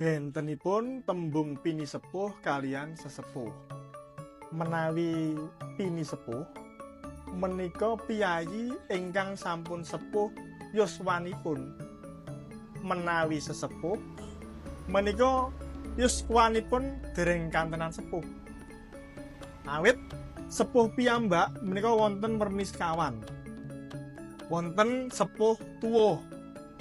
bentenipun tembung pini sepuh kalian sesepuh. Menawi pini sepuh menika piyayi ingkang sampun sepuh yuswanipun. Menawi sesepuh menika yuswanipun dereng kantenan sepuh. Awit sepuh piyambak menika wonten werni sekawan wonten sepuh tuwuh.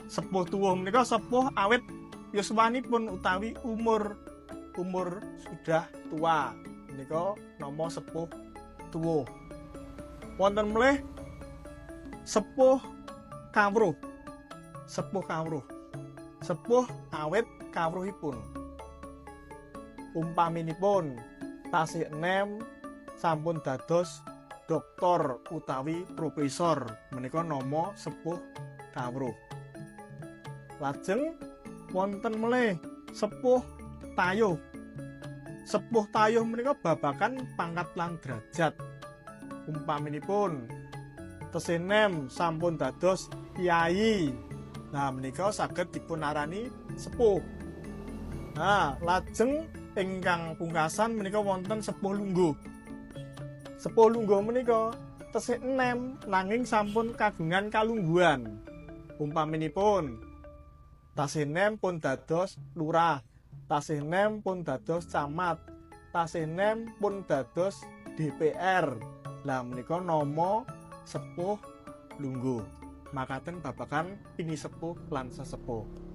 Sepuh tuwuh menika sepuh awit yuswanipun utawi umur umur sudah tua. Menika nama sepuh tuwuh wonten melih sepuh kawruh. Sepuh kawruh. Sepuh awit kawruhipun. Umpaminipun tasih enem sampun dados doktor utawi profesor. Menika nama sepuh kawruh. Lajeng wonten melih sepuh tayuh. Sepuh tayuh menika babakan pangkat lan derajat. Umpaminipun tesinem sampun dados kiai. Nah menika saged dipunarani sepuh. Nah lajeng ingkang pungkasan menika wonten sepuh lungguh. Sepuh lungguh menika tesih enem nanging sampun kagungan kalungguhan. Umpaminipun tasih enem pun dados lurah. Tasih enem pun dados camat. Tasih enem pun dados DPR lah menika nama sepuh lungguh. Makaten babakan pini sepuh lan sesepuh